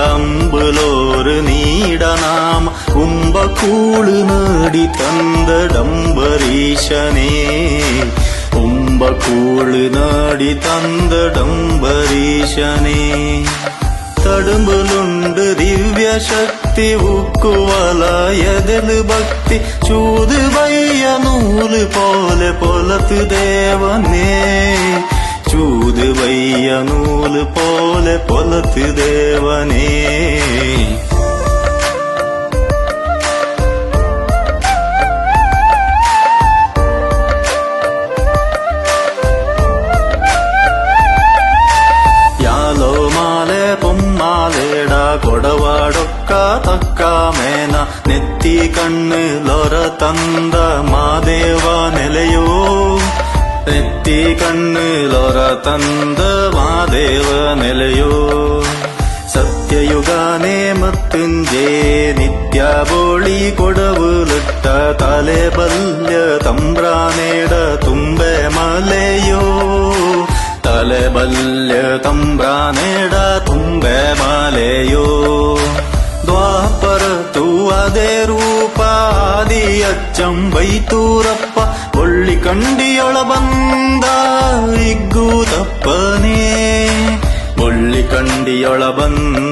തമ്പിലൊരു നീട നാം കുംഭക്കൂൾ നേടി തന്ന ഡംബരീശനേ. കുംഭക്കൂൾ നേടി തന്ന ഡംബരീശനേ. തടുമ്പലുണ്ട് ദിവ്യശക്തി ഉക്കുവലയതിൽ ഭക്തി. ചൂത് വയ്യ നൂൽ പോലെ പൊലത്ത് ദേവനേ. ಒಲೆ ಕೊಲುತ್ತಿದ್ದೇವನೇ ಯಾಲೋ ಮಾಲೆ ಪೊಮ್ಮಾಲೆಡ ಕೊಡವಾಡೊಕ್ಕ ತಕ್ಕ ಮೇನ ನೆತ್ತಿ ಕಣ್ಣು ಲೊರ ತಂದ ಮಾದೇವ. കണ്ണിലൊറ തന്ത മാദേവനിലയോ സത്യയുഗാനേ മത്തുഞ്ചേ നിത്യാവോളി കൊടവുലിട്ട തലേ ബല്യ തമ്പ്രാനേട തുമ്പ മലയോ തലേ ബല്യ തമ്പ്രാനേട തുമ്പ മലയോ ദ്വാപര രൂപാദി അച്ചം വൈത്തൂറപ്പ കൊള്ളിക്കണ്ടിയൊള ಕಂಡಿಯೊಳ ಬಂದ